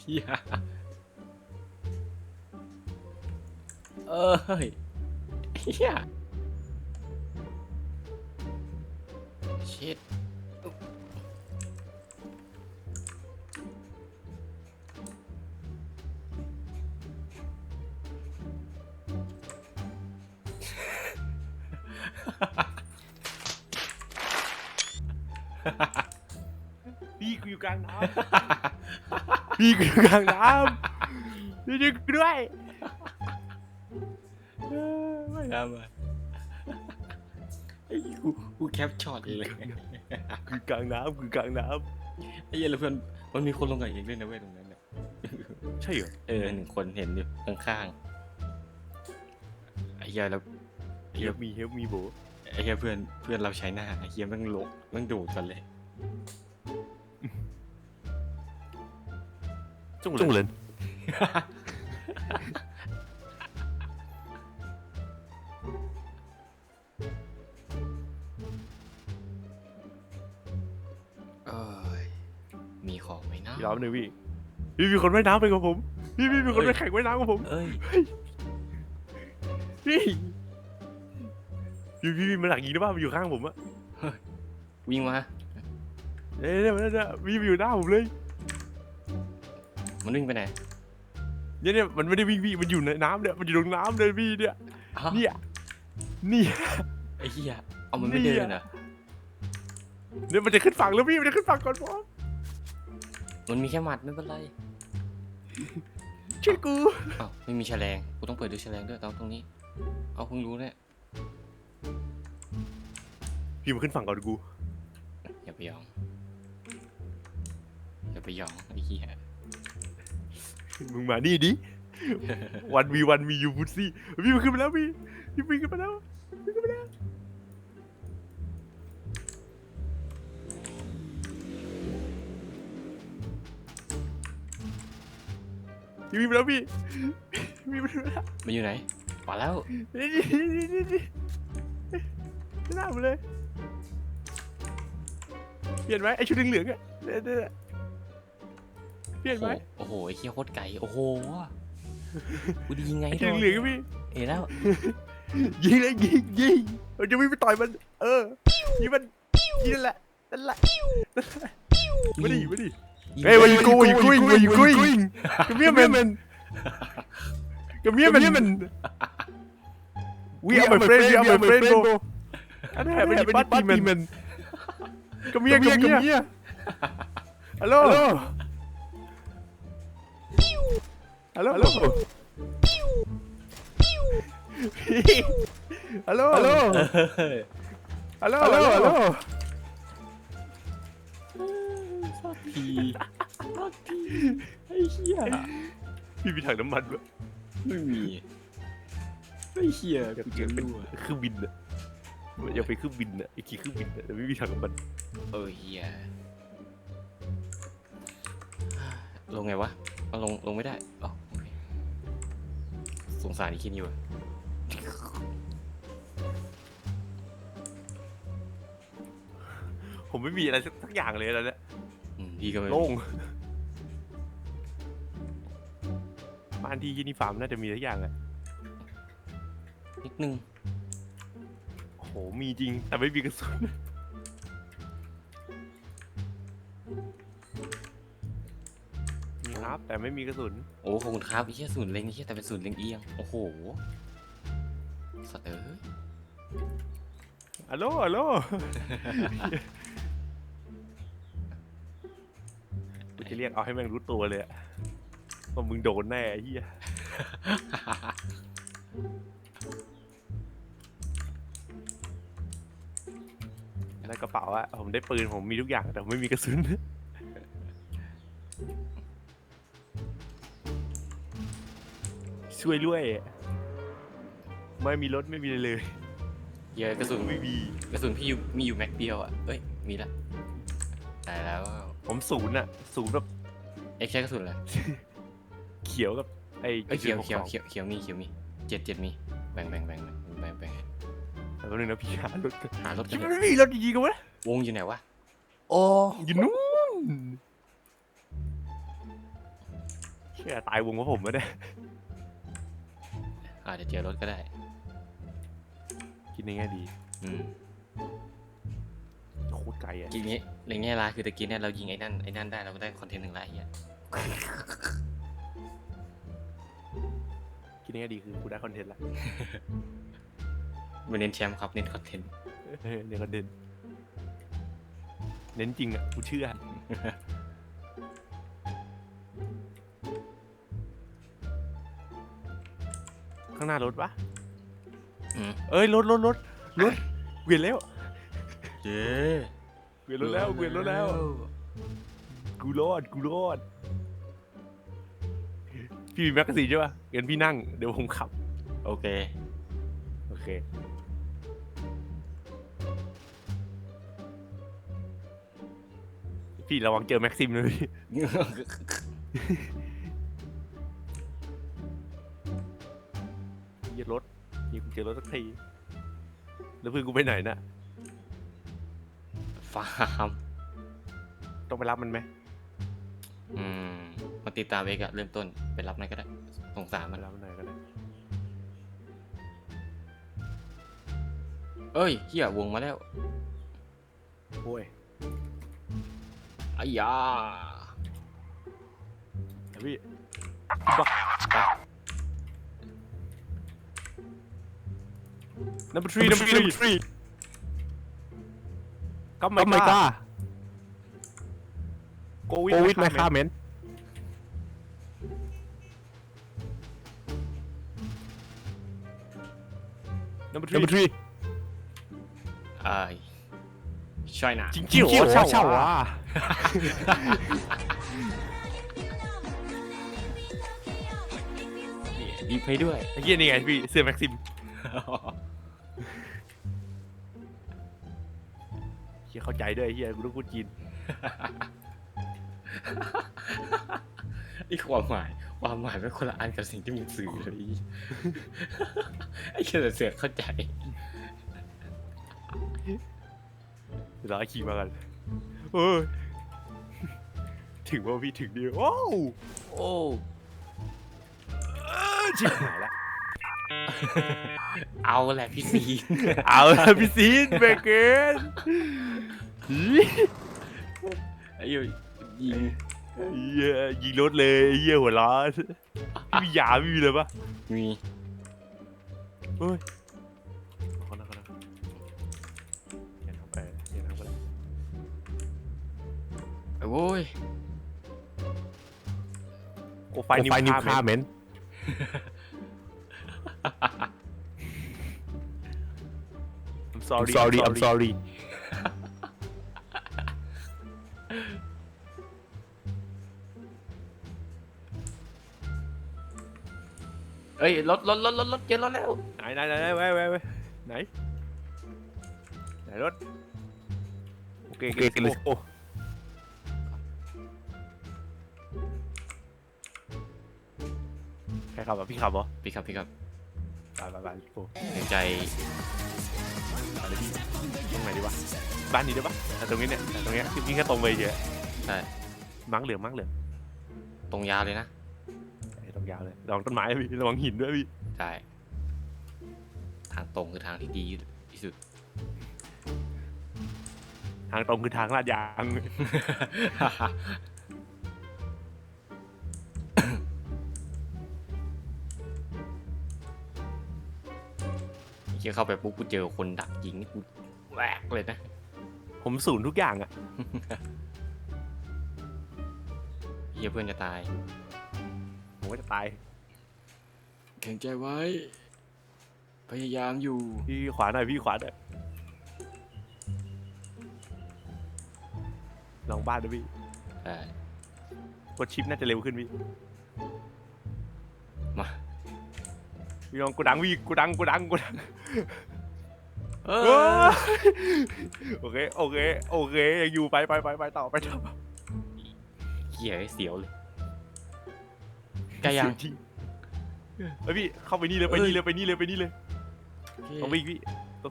เฮียเอ้ยเฮียชิดพี่กูอยู่กลางน้ำ พี่กูอยู่กลางน้ำพี่ดึงกูด้วยไม่ทำอะไอ้กูกูแคปช็อตเลยคือกลางน้ำคือกลางน้ไอ้เหี้ยแล้วเพื่อนมันมีคนลงกับเองด้วยนะเว้ยตรงนั้นน่ะำใช่เหรอเออหนึ่งคนเห็นอยู่ข้างๆไอ้เหี้ยแล้วไอ้เฮเหี้ยลมีเฮลมีโบไอ้เหี้ยเพื่อนเพื่อนเราใช้หน้าไอ้เหี้ยแมันโลกแมันดูดกันเลย จุ้งจุ้งเลยเอ้ยมีของไหมนะพี่รอบหนึ่งพี่พี่มีคนว่ายน้ำไปกับผม พี่พี่มีคนไปแข่งว่ายน้ำกับผมเอ้ย พี่พี่พี่พี่มันหลังยิงได้ป่ะมันอยู่ข้างผมอะวิ่งมาเอ้ยเนี่ยมันเนี่ยพี่มันอยู่หน้าผมเลย มันวิ่งไปไหนเนี่ยเนี่ยมันไม่ได้วิ่งพี่มันอยู่ในน้ำเนี่ยมันอยู่ตรงน้ำเลยพี่เนี่ยอ้าวเนี่ยเนี่ย ไอ้เหี้ยเอามันไม่เนี่เดิยนอะเนี่ยมันจะขึ้นฝั่งแล้วพี่มันจะขึ้นฝั่งก่อนผมมันมีแค่หมัดไม่เป็นไรช่วยกูอ้าวไม่มีแฉลงกูต้องเปิดด้วยแฉลงด้วยตรงตรงนี้ เอาเพิ่งรู้เนี่ยพี่มันขึ้นฝั่งก่อนกูอย่าไปยองอย่าไปยองไอ้เหี้ย มึงมานี่ดิวันวีวันมียูพุซซี่พี่มันขึ้นมาแล้วพี่พี่วิ่งขึ้นมาแล้ววิ่งขึ้นมาแล้วพี่วิ่งมาแล้วพี่พี่วิ่งมาแล้วมันอยู่ไหนมาแล้วนี่นี่นี่นี่นี่ไม่น่ามาเลยเปลี่ยนไหมไอชุดเหลืองๆอะ เนี่ยเนี่ยเปลี่ยนไหมโอ้โหไอ้เหี้ยโคตรไกลโอ้โหกูดียังไงไอชุดเหลืองๆอะพี่เห็นแล้วยิงเลยยิงยิงเราจะวิ่งไปต่อยมัน เออยิงมันยิงนั่นแหละนั่นแหละไม่ดิไม่ดิเฮ้ย where you go where you going where you going come here man come here man we are my friend we are my friend bro I don't have any party man come here come here hello hello hello hello hello ฮัลโหล ฮัลโหล ฮัลโหลสักทีสักทีไอ้เหี้ยพี่มีถังน้ำมันด้วยไม่มี ไอ้เหี้ยกูจะเป็นรู้อะเครื่องบินอะอยากไปเครื่องบินอะไอ้ขี่เครื่องบินอะแต่ไม่มีถังน้ำมันเออเหี้ยลงไงวะมันลงลงไม่ได้อ๋อโอเค สงสารไอ้คิดนี่วะผมไม่มีอะไรสักสักอย่างเลยแล้วเนี่ยอืมพี่ก็ไม่โล่งบ้านที่ยี่นี่ฟาร์มน่าจะมีทุกอย่างอะนิดนึง โอ้โหมีจริงแต่ไม่มีกระสุน แต่ไม่มีกระสุนโอ้ขอบคุณครับไอ้เหี้ยศูนย์เล็งไอ้เหี้ยแต่เป็นศูนย์เล็งเอียงโอ้โหสัตว์เอ้ยฮัลโหลฮัลโหลกูจะเรียกเอาให้แม่งรู้ตัวเลยอะว่ามึงโดนแน่ไอ้เฮียแล้วกระเป๋าอะผมได้ปืนผมมีทุกอย่างแต่ผมไม่มีกระสุน ช่วยด้วยไม่มีรถไม่มีอะไรเลยเหี้ยกระสุนไม่มีกระสุนพี่อยู่มีอยู่แม็กเดียวอะเอ้ยมีละตายแล้วผมศูนย์อะศูนย์แบบเอ็กใช้กระสุนอะไรเขียวกับไอ้เอ้ยเขียวจุดเขียวหกสองเขียวเขียวมีเขียวมีเจ็ดเจ็ดมีแบ่งแบ่งแบ่งแบ่งแบ่งแบ่งแต่ก็นึงนะพี่หารถหารถกัยันงเถอะไม่มีรถจริงๆกันวะวงอยู่ไหนวะโอ้อยู่นู้นเชื่อตายวงเพราะผมไม่ได้ อาจจะเจอรถก็ได้ คิดในแง่ดีอืมโคตรไกลอะทีนี้ในแง่ร้ายคือตะกี้เนี่ยเรายิงไอ้นั่นไอ้นั่นได้เราก็ได้คอนเทนต์หนึ่งละไอ้เหี้ยคิดในแง่ดีคือกูได้คอนเทนต์ละไม่เน้นแชมป์ครับเน้นคอนเทนต์เออเน้นคอนเทนต์เน้นจริงอะกูเชื่อ ข้างหน้ารถปะอืม เอ้ยรถรถรถรถเวียนแล้วเย้เวียนรถแล้วเวียนรถแล้ว กูรอดกูรอด พี่มีแมกกาซีนใช่ปะงั้นพี่นั่งเดี๋ยวผมขับ โอเค โอเค พี่ระวังเจอแม็กซิมเลยพี่ ยิงเจอรถสักทีแล้วเพื่อนกูไปไหนน่ะ ฟาร์มต้องไปรับมันไหมอืมมาติดตามเอกอะเริ่มต้นไปรับหนอยก็ได้สงสารไปมันรับมันหน่อยก็ได้เอ้ยเหี้ยวงมาแล้วโอ้ยอ้ยาเดี๋ยวพี่บัก number three number three ก็ไม่ก็ไม่กกล้าล้าโควิดโควิดไม่ฆ่าเมนเมน number นัมเบอ three ร์ทรีไอ้ยใช่นะจริงจิ๋วจิ๋วเช่าเช่าว่ะว่ะดีเพย์ด้วยไอ้เหี้ยนี่ไงพี่เสื้อแม็กซิม เฮียเข้าใจด้วยไอ้เฮียกูต้องพูดจีน ไอ้ความหมาย ความหมายเป็นคนละอันกับสิ่งที่มึงสื่อเลย ไอ้เชื่อเสือกเข้าใจ เดี๋ยวเราขี่มากันเออถึงว่าพี่ถึงดีโอ้วโอ้ชิบหายละเอาแหละพี่ซีนเอาละพี่ซีนเบเกน ไอ้เหี้ยยิงเฮียยิงรถเลยเฮียหัวร้อนพี่มียาไม่มีเลยปะมีเฮ้ยเขานะเขานะอย่าทำไปอย่าทำไปเลยโอ้ยโอ้ไฟไฟนิวไฟนิวฆ่าฆ่าเมนเมน I'm sorry sorry I'm sorry อ้ยรถรถรถรถรถเจอรถแล้วไหนไหนไหนไหนไว้ไว้ไว้ไหนไหนรถโอเคโอโอเคเคกันกันเลเลยยโอ้ใครขับอะพี่ขับเหรอพี่ครับพี่ครับไปไปไปโอ้เกรงใจไปเลยพี่ตรงไหนดีวะบ้านนี้ได้ปะแต่ตรงนี้เนี่ยแต่ตรงเนี้ยพี่พี่แค่ตรงไปเฉยใช่ มังเหลืองมังเหลืองตรงยาวเลยนะไอ้ตรง ยาวเลยระวังต้นไม้นะพี่ระวังหินด้วยพี่ใช่ทางตรงคือทางที่ดีที่สุด ทางตรงคือทางลาดยางเชี่ยเข้าไปปุ๊บกูเจอคนดักยิงนี่กูแหวกเลยนะ ผมศูนย์ทุกอย่างอะเฮียเพื่อนจะตาย ผมก็จะตายแข็งใจไว้ พยายามอยู่ พี่ขวาหน่อยพี่ขวาหน่อยลองบ้านด้วยพี่ใช่กดชิปน่าจะเร็วขึ้นพี่มาพี่ลองกูดังพี่กูดังกูดังกูดังเอเอ้อยโอเคโอเคโอเคยังอยู่ไปไปไปไปต่อไปต่อเฮียเสียวเลย ใกล้ยังเสีจริงเฮ้ยพี่เข้าไปนี่เลยไปนี่เลยไปนี่เลยไปนี่เลยโอเคเอาไปอีกพี่โอ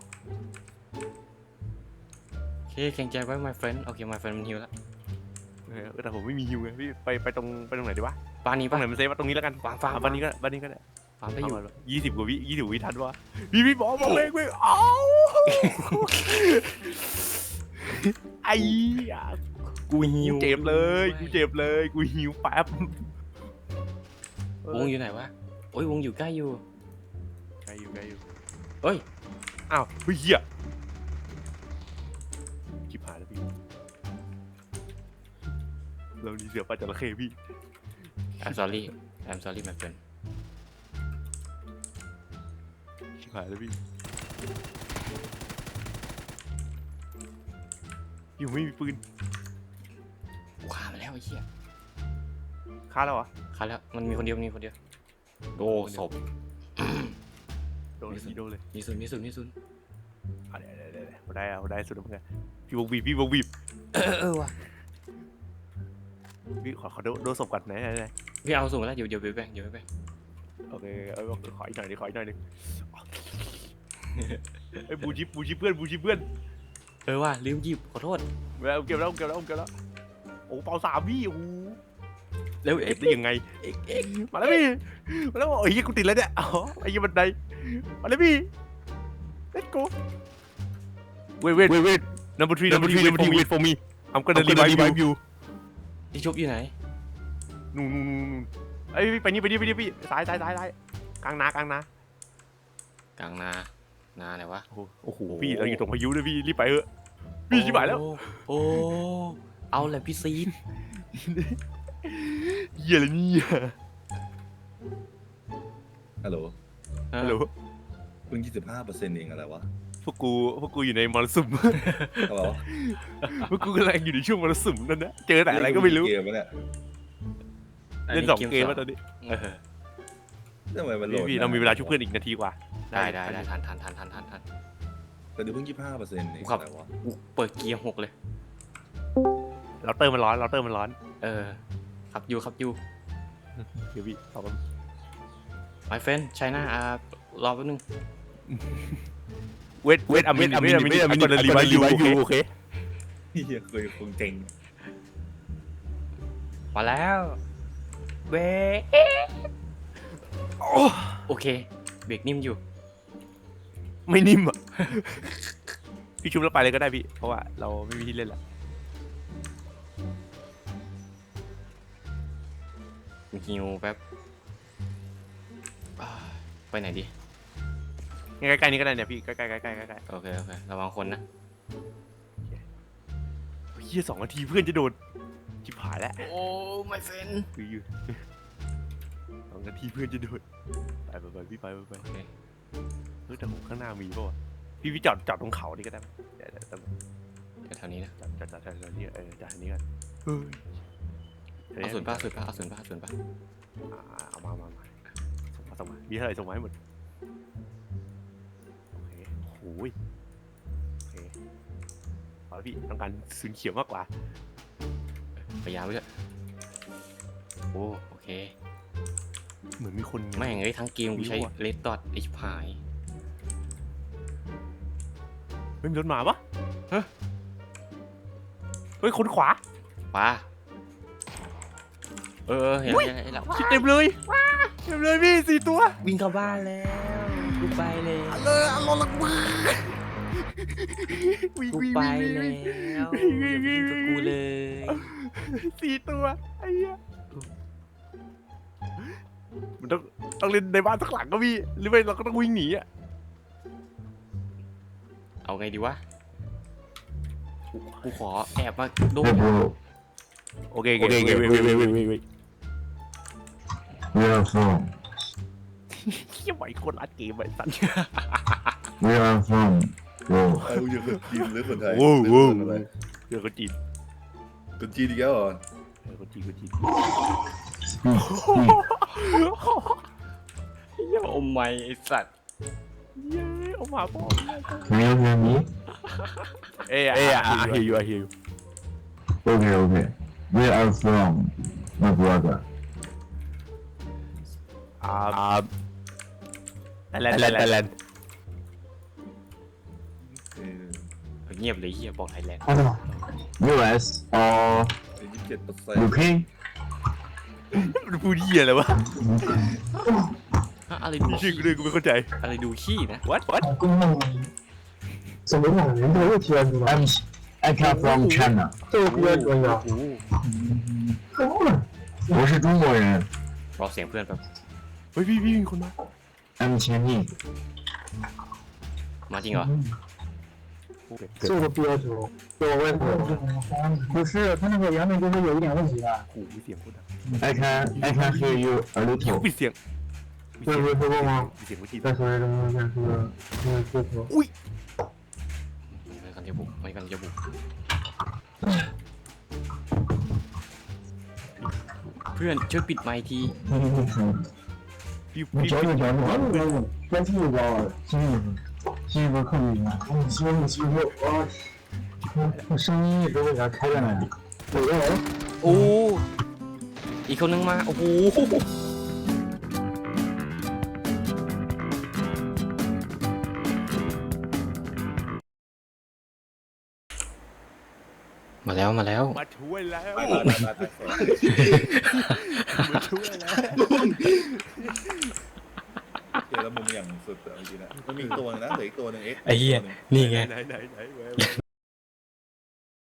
เคแข็งใจไว้ my friend โอเค my friend มันหิวแล้วเออแต่ผมไม่มีฮิวไงพี่ไปไปตรงไปตรงไหนดีวะไปบ้านนี้ตรงปะไหนมันเซฟมาตรงนี้แล้วกันฟาร์มฟาร์มอะบ้านนี้ก็บ้านนี้ก็ได้ฟาร์มได้อยู่ ยี่สิบกว่าวิยี่สิบวิทันวะพี่พี่บอกบอกเลยเว้ยเอ้าไอ้อะกูหิกูวเจ็บเลยกูเจ็บเลยกูหิวแป๊บ วงอยู่ไหนวะโอ้ยวงอยู่ใกล้อยู่ไกลอยู่ไกลอยู่เอ้ย อ้าวเฮ้ยเหี้ยชิบหายแล้วพี่ เรานี่เสือปลาจระเข้พี่ I'm sorry I'm sorry my friend ชิบหายแล้วพี่อยู่ไม่มีปืน กูฆ่ามันแล้วไอ้เหี้ย ฆ่าแล้วเหรอฆ่าแล้วมันมีคนเดียวมีคนเดียวโดศพ โดนเลยโดนเลยมีศูนย์มีศูนย์มีศูนย์อะเดี๋ยวเดี๋ยวเดี๋ยวเดี๋ยวได้เอาได้สุดแล้วเพื่อนพี่วงบีบพี่วงบีบเออเออว่ะพี่ขอขอโดนโดนศพก่อนไหนไหนไหนพี่เอาศูนย์มาแล้วเดี๋ยวเดี๋ยวไปแบ่งเดี๋ยวไปแบ่งโอเคเอาเอาขออีกหน่อยดิขออีกหน่อยดิไอ้ยบูชิปบูชิปเพื่อนบูชิปเพื่อนเออว่ะลืมหยิบขอโทษเอาเก็บแล้วเก็บแล้วเก็บแล้วโอ้เป่าสามพี่โอ้โห เร็วเอ็เก็กบได้ยังไงเอ็กเอ็กมาแล้วพี่มาแล้วโอ้ยกูติดแล้วเนี่ยอ๋อไอ้ยี่บันไดมาแล้วพี่ let's go wait wait wait wait number three number three number three wait for me I'm gonna revive you ที่ชุบอยู่ไหนนู่นนู่นนู่นนู่นเอ้ยพี่ไปนี่ไปนี่ไปนี่พี่ซ้ายซ้ายซ้ายซ้ายกลางนากลางนากลางนานาไหนวะโอ้โหโอ้โหพี่เราอยู่ตรงพายุด้วยพี่รีบไปเถอะพี่ชิบหายแล้ว โอ้โอ้เอาแหละพี่ซีด เหี้ยอะไรเนี่ยฮัลโหลเออฮัลโหลเพิ่ง25เปอร์เซ็นต์เองอะไรวะพวกกูพวกกูอยู่ในมรสุมอะไรวะพวกกูกำลังอยู่ในช่วงมรสุมนั่นนะ เจอแต่อะไรก็ไม่รู้ เกมวะเนี่ยเล่นสองเกมแล้วตอนนี้เออทำไมมันโหลพี่ดพี่เรามีเวลาชุบเพื่อนอีกนาทีกว่าได้ได้ได้ทันทันทันทันทันทันแต่เดี๋ยวเพิ่ง25เปอร์เซ็นต์เองครับอะไรวะ กูเปิดเกียร์หกเลยเราเติมมันร้อนเราเติมมันร้อน เออ ครับอยู่ครับอยู่เดี๋ยวพี่ตอบ my friend China อ่ารอแป๊บนึง เวทเวทอเมนอเมนอเมนอเมนอรีไวยูโอเคเฮียเคยคงเจ๋งมาแล้วเบรกโอเค เบรกนิ่มอยู่ ไม่นิ่มอะ พี่ชุบแล้วไปเลยก็ได้พี่ เพราะว่าเราไม่มีที่เล่นละ หิวแป๊บอ่าไปไหนดีใกล้ๆนี้ก็ได้เนี่ยพี่ใกล้ๆใกล้ๆใกล้ๆใกล้โอเคโอเคระวังคนนะๆเฮียสองนาทีเพื่อนจะโดนชิบหายแล้วโอ้ my friend คืออยู่สองนาทีเพื่อนจะโดนไปไปไปพี่ไปไปไปโอเคเฮ้ยแต่ผมข้างหน้ามีป่าวะพี่พี่จอดจอดตรงเขานี่ก็ได้ไหมเดี๋ยวเดี๋ยวเดี๋ยวเดี๋ยวแถวนี้นะจอดจอดจอดจอดจอดนี่เออจอดอันนี้กันเฮ้ย เอาส่วนป้าส่วนป้าเอาส่วนป้าส่วนป้าอ่าเอามามามาส่งมาส่งมามีเท่าไหร่ส่งมาให้หมดโอเคโอ้ยโอเคเอาละพี่ต้องการสีเขียวมากกว่า พยายามไปเถอะโอ้โอเคเหมือนมีคนแม่งเอ้ยทั้งเกมกูใช้ไม่รู้อะเลดดอทไอ้ชิบหายเฮ้ยมีรถมาปะฮะเฮ้ยคนขวาป้า เออเห็นอุ๊ยแล้วเห็นแล้วชิดเต็มเลยเต็มเลยพี่สี่ตัววิ่งเข้าบ้านแล้วกูไปเลยเลยอารมณ์ละมือวิ่งกูวิ่งไปวิ่งแล้วิ่งววิ่งวิ่งอย่าวิ่งกับกูเลยสี่ตัวไอ้เหี้ยมันต้องต้องเล่นในบ้านสักหลังก็พี่หรือไม่เราก็ต้องวิ่งหนีอะเอาไงดีวะกูกูขอแอบมาดูโอเคโอเคโอเคเว้ยเว้ยเว้ยเว้ ยเว้ยเว้ย Where are from? เฮียไหวคนรัดเกมไอ้สัตว์ Where are from? Whoa. เอาอยู่คนจีนหรือคนไทยโว้วหรือโว้วคนอะไรเจอคนจีนคนจีนอีกแล้วเหรอเออคนจีนคนจีนเหี้ยอมไม่ไอ้สัตว์เย้เอามาพ่อ Can you hear me? เอ้ยเอ้ยอะ I hear you I hear you Okay, okay. Where are from? My brother. อ่าไทยแลนด์ไทยแลนด์ไทยแลนด์ เออ เงียบเลยเฮียบอกไทยแลนด์ US or ยี่สิบเจ็ดเปอร์เซ็นต์ UK? มันพูดเหี้ยอะไรวะ ฮะอะไรดู ชื่อ ขี้ กูด้วยกูไม่เข้าใจ อะไรดูขี้นะ what what 公梦什么两人都会贴是吧？ I'm I come from China，这个比较重要。 โอ้โห 我是中国人 รอเสียงเพื่อนแป๊บ เ ฮ้ยพี่พี่มีคนมา ，I'm Chinese。 มาจริงเหรอ 这个比较重，有问题。不是，他那个杨梅就是有一点问题的。 โอ้โหเสียงคนดัง I can I can hear you a เขา little。 ปิดเสียง 这不是说过吗？ ปิดเสียงเมื่อกี้ 再说一声，再说，再说说。 ไม่กันจะบุกไม่กันจะบุกเพื่อนช่วยปิดไมค์ที พี่ 你 พี่ 找你找你，关注我，新新一波客户吗？你说你说我，我声音一直为啥开着呢？有个人， โอ้อีกคนนึงมาโอ้โหมาแล้วมาแล้ว มาช่วยแล้ว ตายตายตายตาย แล้วมุมอย่างสุดอะเมื่อกี้นะมันมีอีกตัวหนึงนะเหลืออีกตัวหนึงเอ็กซ์ไอ้เหี้ยนี่ไง ไหนไหนไหนไหน